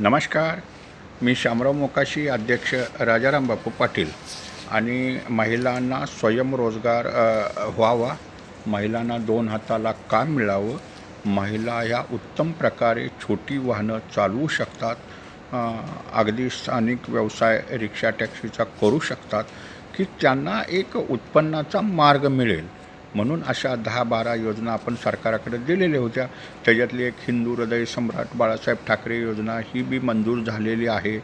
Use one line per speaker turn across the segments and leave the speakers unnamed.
नमस्कार. मी शामराव मोकाशी अध्यक्ष राजाराम बापू पाटील. आणि महिलांना स्वयंरोजगार व्हावा. महिलांना दोन हाताला काम मिळावं. महिला ह्या उत्तम प्रकारे छोटी वाहनं चालवू शकतात. अगदी स्थानिक व्यवसाय रिक्षा टॅक्सीचा करू शकतात. की त्यांना एक उत्पन्नाचा मार्ग मिळेल. म्हणून अशा दहा बारा योजना आपण सरकाराकडे दिलेल्या होत्या. त्याच्यातली एक हिंदू हृदय सम्राट बाळासाहेब ठाकरे योजना ही बी मंजूर झालेली आहे.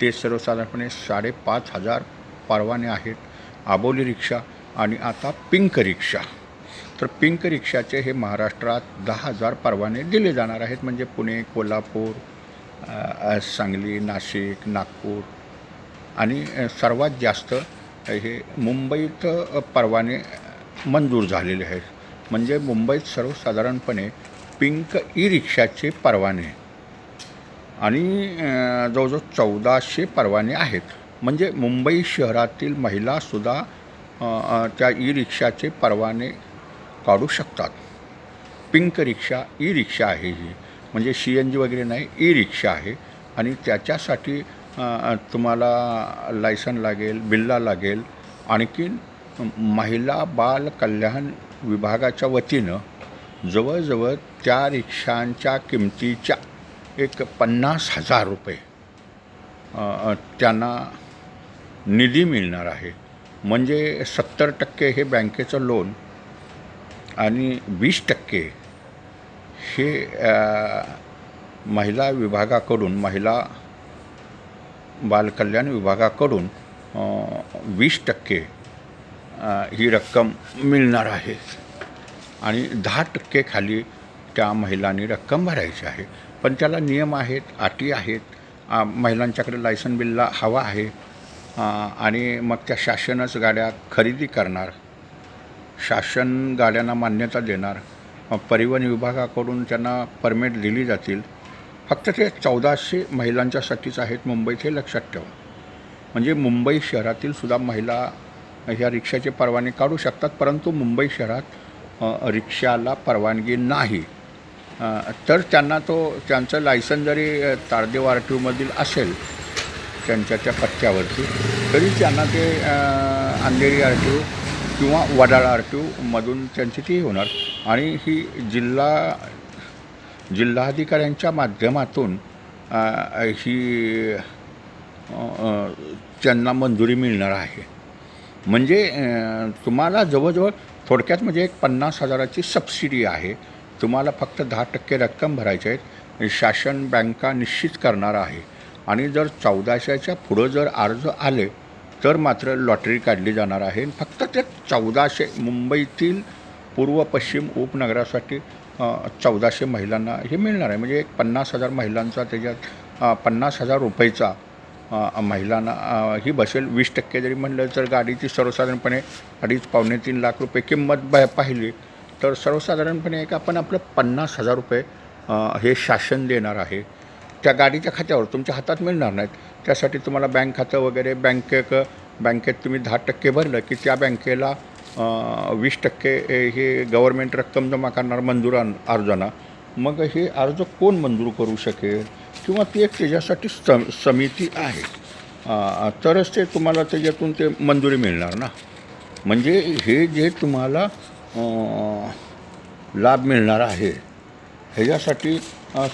ते सर्वसाधारणपणे साडेपाच हजार परवाने आहेत. आबोली रिक्षा आणि आता पिंक रिक्षा. तर पिंक रिक्षाचे हे महाराष्ट्रात दहा हजार परवाने दिले जाणार आहेत. म्हणजे पुणे कोल्हापूर सांगली नाशिक नागपूर आणि सर्वात जास्त हे मुंबईत परवाने मंजूर झालेले आहेत. म्हणजे मुंबईत सर्वसाधारणपणे पिंक ई रिक्षाचे परवाने आणि जवळजवळ चौदाशे परवाने आहेत. म्हणजे मुंबई शहरातील महिलासुद्धा त्या ई रिक्षाचे परवाने काढू शकतात. पिंक रिक्षा ई रिक्षा आहे ही. म्हणजे सी एन जी वगैरे नाही ई रिक्षा आहे. आणि त्याच्यासाठी तुम्हाला लायसन लागेल बिल्ला लागेल आणखीन महिला बाल कल्याण विभागाच्या वतीनं जवळजवळ त्या रिक्षांच्या किमतीच्या एक पन्नास हजार रुपये त्यांना निधी मिळणार आहे. म्हणजे सत्तर टक्के हे बँकेचं लोन आणि वीस टक्के हे महिला विभागाकडून महिला बालकल्याण विभागाकडून वीस टक्के ही रक्कम मिळणार आहे. आणि दहा टक्के खाली त्या महिलांनी रक्कम भरायची आहे. पण त्याला नियम आहेत अटी आहेत. महिलांच्याकडे लायसन बिलला हवा आहे. आणि मग त्या शासनच गाड्या खरेदी करणार. शासन गाड्यांना मान्यता देणार. मग परिवहन विभागाकडून त्यांना परमिट दिली जातील. फक्त ते चौदाशे महिलांच्यासाठीच आहेत मुंबईत हे लक्षात ठेवा. म्हणजे मुंबई शहरातील सुद्धा महिला ह्या रिक्षाचे परवाने काढू शकतात परंतु मुंबई शहरात रिक्षाला परवानगी नाही. तर त्यांना तो त्यांचं लायसन जरी तारदेव आर टी ओमधील असेल त्यांच्या त्या पत्त्यावरती तरी त्यांना ते अंधेरी आर टी ओ किंवा वडाळ आर टी ओमधून त्यांची ती होणार. आणि ही जिल्हा जिल्हाधिकाऱ्यांच्या माध्यमातून ही त्यांना मंजुरी मिळणार आहे. म्हणजे तुम्हाला जवळजवळ थोडक्यात म्हणजे एक पन्नास हजाराची सबसिडी आहे. तुम्हाला फक्त दहा टक्के रक्कम भरायची आहेत शासन बँका निश्चित करणार आहे. आणि जर चौदाशेच्या पुढं जर अर्ज आले तर मात्र लॉटरी काढली जाणार आहे. फक्त ते चौदाशे मुंबईतील पूर्व पश्चिम उपनगरासाठी चौदाशे महिलांना हे मिळणार आहे. म्हणजे एक पन्नास हजार महिलांचा त्याच्यात पन्नास हजार रुपयेचा महिलांना ही बसेल. वीस टक्के जरी म्हणलं तर गाडीची सर्वसाधारणपणे अडीच पावणे तीन लाख रुपये किंमत ब पाहिली तर सर्वसाधारणपणे एक आपण आपलं पन्नास हजार रुपये हे शासन देणार आहे. त्या गाडीच्या खात्यावर तुमच्या हातात मिळणार नाहीत. त्यासाठी तुम्हाला बँक खातं वगैरे बँकेक बँकेत तुम्ही दहा टक्के भरलं की त्या बँकेला वीस टक्के हे गव्हर्मेंट रक्कम जमा करणार मंजूर अन- मग हे अर्ज कोण मंजूर करू शकेल? किंवा ती एक त्याच्यासाठी सम समिती आहे. तरच ते तुम्हाला त्याच्यातून ते मंजुरी मिळणार ना? म्हणजे हे जे तुम्हाला लाभ मिळणार आहे ह्याच्यासाठी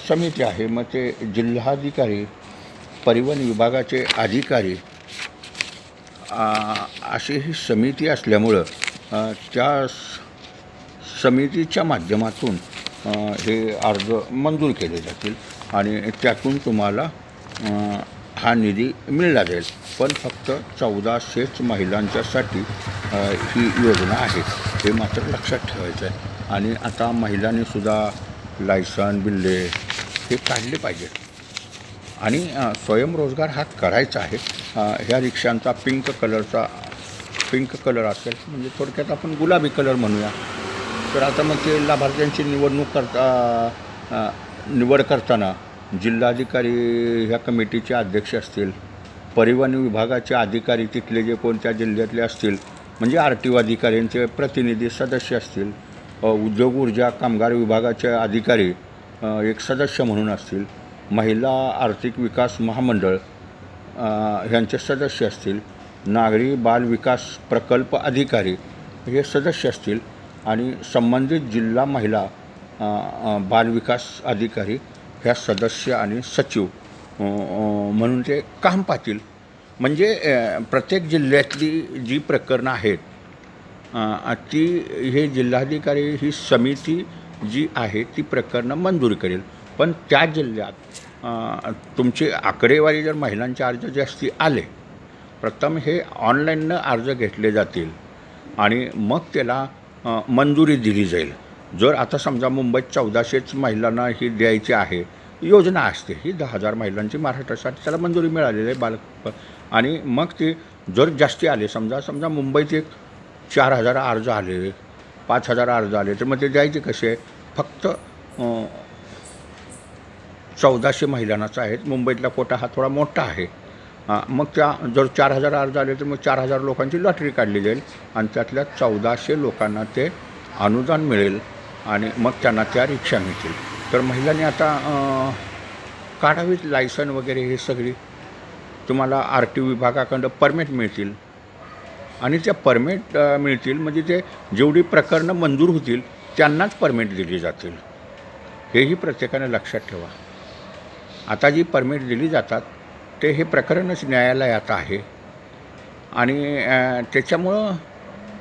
समिती आहे. मग ते जिल्हाधिकारी परिवहन विभागाचे अधिकारी अशी ही समिती असल्यामुळं त्या समितीच्या माध्यमातून हे अर्ज मंजूर केले जातील आणि त्यातून तुम्हाला हा निधी मिळला जाईल. पण फक्त चौदाशेच महिलांच्यासाठी ही योजना आहे. हे मात्र लक्षात ठेवायचं आहे. आणि आता महिलांनी सुद्धा लायसन बिल्ले हे काढले पाहिजे. आणि स्वयंरोजगार हा करायचा आहे. ह्या रिक्षांचा पिंक कलरचा पिंक कलर असेल म्हणजे थोडक्यात आपण गुलाबी कलर म्हणूया. तर आता मग ते लाभार्थ्यांची निवडणूक करता निवड करताना जिल्हाधिकारी ह्या कमिटीचे अध्यक्ष असतील परिवहन विभागाचे अधिकारी तिथले जे कोणत्या जिल्ह्यातले असतील म्हणजे आर टी ओ अधिकाऱ्यांचे प्रतिनिधी सदस्य असतील उद्योग ऊर्जा कामगार विभागाचे अधिकारी एक सदस्य म्हणून असतील महिला आर्थिक विकास महामंडळ ह्यांचे सदस्य असतील नागरी बाल विकास प्रकल्प अधिकारी हे सदस्य असतील आणि संबंधित जिल्हा महिला बालविकास अधिकारी ह्या सदस्य आणि सचिव म्हणून ते काम पाहतील. म्हणजे प्रत्येक जिल्ह्यातली जी प्रकरणं आहेत ती हे जिल्हाधिकारी ही समिती जी आहे ती प्रकरणं मंजूर करेल. पण त्या जिल्ह्यात तुमची आकडेवारी जर महिलांचे अर्ज जास्ती आले प्रथम हे ऑनलाईननं अर्ज घेतले जातील आणि मग त्याला मंजुरी दिली जाईल. जर आता समजा मुंबईत चौदाशेच महिलांना ही द्यायची आहे योजना असते. ही दहा हजार महिलांची महाराष्ट्रासाठी त्याला मंजुरी मिळालेली आहे बालक आणि मग ते जर जास्ती आले समजा समजा मुंबईत एक चार हजार अर्ज आले पाच हजार अर्ज आले तर मग ते द्यायचे कसे? फक्त चौदाशे महिलांनाच आहेत. मुंबईतला कोटा हा थोडा मोठा आहे. मग त्या जर चार हजार अर्ज आले तर मग चार हजार लोकांची लॉटरी काढली जाईल. आणि त्यातल्या चौदाशे लोकांना ते अनुदान मिळेल आणि मग त्यांना त्या रिक्षा मिळतील. तर महिलांनी आता काढावीत लायसन वगैरे हे सगळी. तुम्हाला आर टी विभागाकडं परमिट मिळतील. आणि त्या परमिट मिळतील म्हणजे ते जेवढी प्रकरणं मंजूर होतील त्यांनाच परमिट दिली जातील. हेही प्रत्येकाने लक्षात ठेवा. आता जी परमिट दिली जातात ते हे प्रकरणच न्यायालयात आहे. आणि त्याच्यामुळं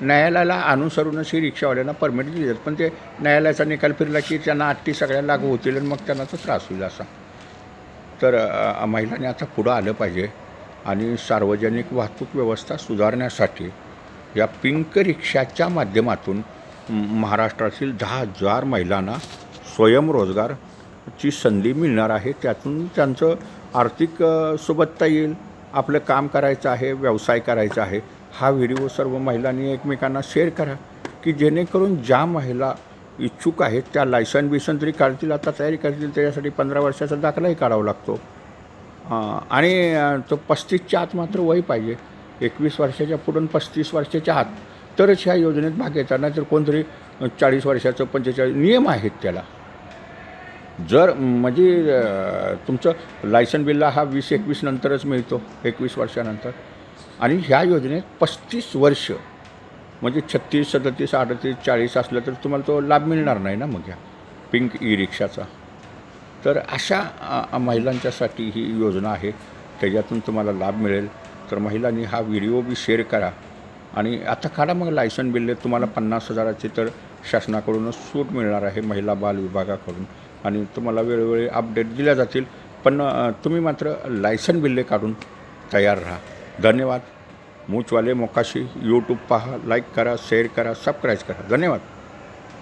न्यायालयाला अनुसरूनच ही रिक्षावाल्यांना परमिट दिली जातात पण ते न्यायालयाचा निकाल फिरला की त्यांना अटी सगळ्या लागू होतील आणि मग त्यांना तो त्रास होईल असा. तर महिलांनी आता पुढं आलं पाहिजे आणि सार्वजनिक वाहतूक व्यवस्था सुधारण्यासाठी या पिंक रिक्षाच्या माध्यमातून महाराष्ट्रातील दहा हजार महिलांना स्वयंरोजगारची संधी मिळणार आहे. त्यातून त्यांचं आर्थिक सुबत्ता येईल आपलं काम करायचं आहे व्यवसाय करायचा आहे हा व्हिडिओ सर्व महिलांनी एकमेकांना शेअर करा की जेणेकरून ज्या महिला इच्छुक आहेत त्या लायसन बिसन तरी काढतील आता तयारी करतील त्याच्यासाठी पंधरा वर्षाचा दाखलाही काढावा लागतो. आणि तो पस्तीसच्या आत मात्र वय पाहिजे. एकवीस वर्षाच्या पुढून पस्तीस वर्षाच्या आत. तरच ह्या योजनेत भाग येतात नाहीतर कोणतरी चाळीस वर्षाचं पंचेचाळीस नियम आहेत त्याला. जर म्हणजे तुमचं लायसन बिल्ला हा वीस एकवीस नंतरच मिळतो एकवीस वर्षानंतर. आणि ह्या योजनेत पस्तीस वर्ष म्हणजे छत्तीस सदतीस अडतीस चाळीस असलं तर तुम्हाला तो लाभ मिळणार नाही ना मग ह्या पिंक ई रिक्षाचा तर अशा महिलांच्यासाठी ही योजना आहे त्याच्यातून तुम्हाला लाभ मिळेल. तर महिलांनी हा व्हिडिओ बी शेअर करा. आणि आता काढा मग लायसन बिल्ले तुम्हाला पन्नास हजाराची तर शासनाकडूनच सूट मिळणार आहे महिला बाल विभागाकडून. आणि तुम्हाला वेळोवेळी अपडेट दिल्या जातील पण तुम्ही मात्र लायसन बिल्ले काढून तयार राहा. धन्यवाद. मूचवाले मोकाशी यूट्यूब पहा लाईक करा शेअर करा सबस्क्राईब करा. धन्यवाद.